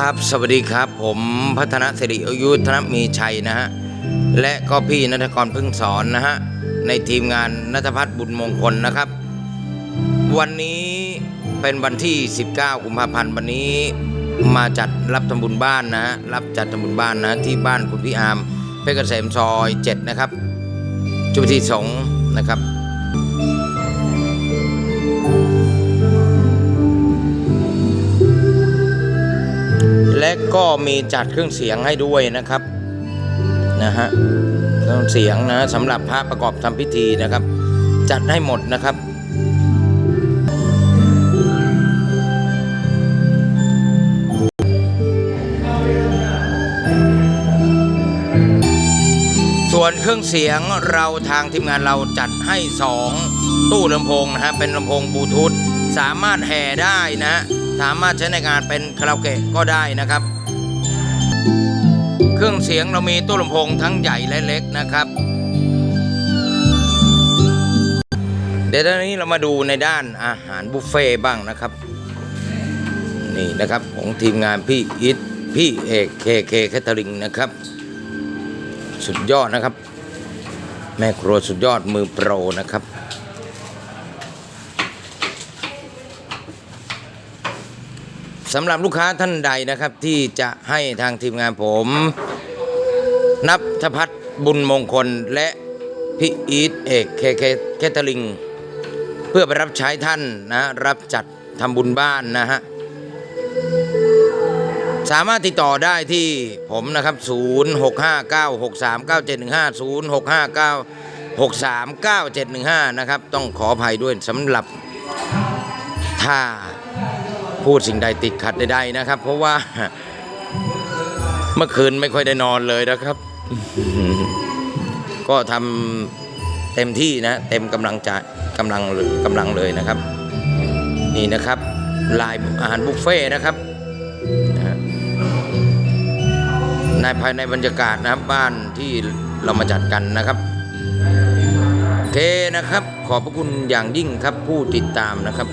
ครับ สวัสดีครับ ผมพัฒนสิริอายุทธนมีชัยนะฮะ และก็พี่นัทกรพึ่งสอนนะฮะ ในทีมงานนัทพัฒน์บุญมงคลนะครับ วันนี้เป็นวันที่ 19กุมภาพันธ์วันนี้มาจัดรับทำบุญบ้านนะฮะ รับจัดทำบุญบ้านนะที่บ้านคุณพี่อามเพชรเกษมซอย 7 นะครับ จุดที่สงนะครับ ก็มีจัดเครื่องเสียงให้ด้วยนะครับนะฮะเครื่องเสียงนะสำหรับพระประกอบทำพิธีนะครับ จัดให้หมดนะครับส่วนเครื่องเสียงเราทางทีมงานเราจัดให้สองตู้ลำโพงนะฮะเป็นลำโพงบลูทูธสามารถแห่ได้นะฮะสามารถใช้ในงานเป็นคาราโอเกะก็ได้นะครับ เครื่องเสียงเรามีตู้ลำโพงทั้งใหญ่และเล็กนะครับ เดี๋ยวตอนนี้เรามาดูในด้านอาหารบุฟเฟ่บ้างนะครับ นี่นะครับของทีมงานพี่อิทพี่เอกเคเคแคทเธอริงนะครับ สุดยอดนะครับ แม่ครัวสุดยอดมือโปรนะครับ สำหรับลูกค้าท่านใดนะครับที่จะให้ทางทีมงานผม นับทพัฒน์บุญมงคลและพี่อีทเอกเคเคแคทลิง เพื่อไปรับใช้ท่านนะรับจัดทำบุญบ้านนะฮะสามารถติดต่อได้ที่ผมนะครับ 0659639715 0659639715 นะครับ ต้องขออภัยด้วยสำหรับถ้า พูดสิ่งใดติดขัดใดๆนะครับ เพราะว่าเมื่อคืนไม่ค่อยได้นอนเลยนะครับ ก็ทำเต็มที่นะ เต็มกำลังจะกำลังกำลังเลยนะครับ นี่นะครับลายอาหารบุฟเฟ่นะครับในภายในบรรยากาศนะครับบ้านที่เรามาจัดกันนะครับโอเคนะครับ ขอบพระคุณอย่างยิ่งครับผู้ติดตามนะครับ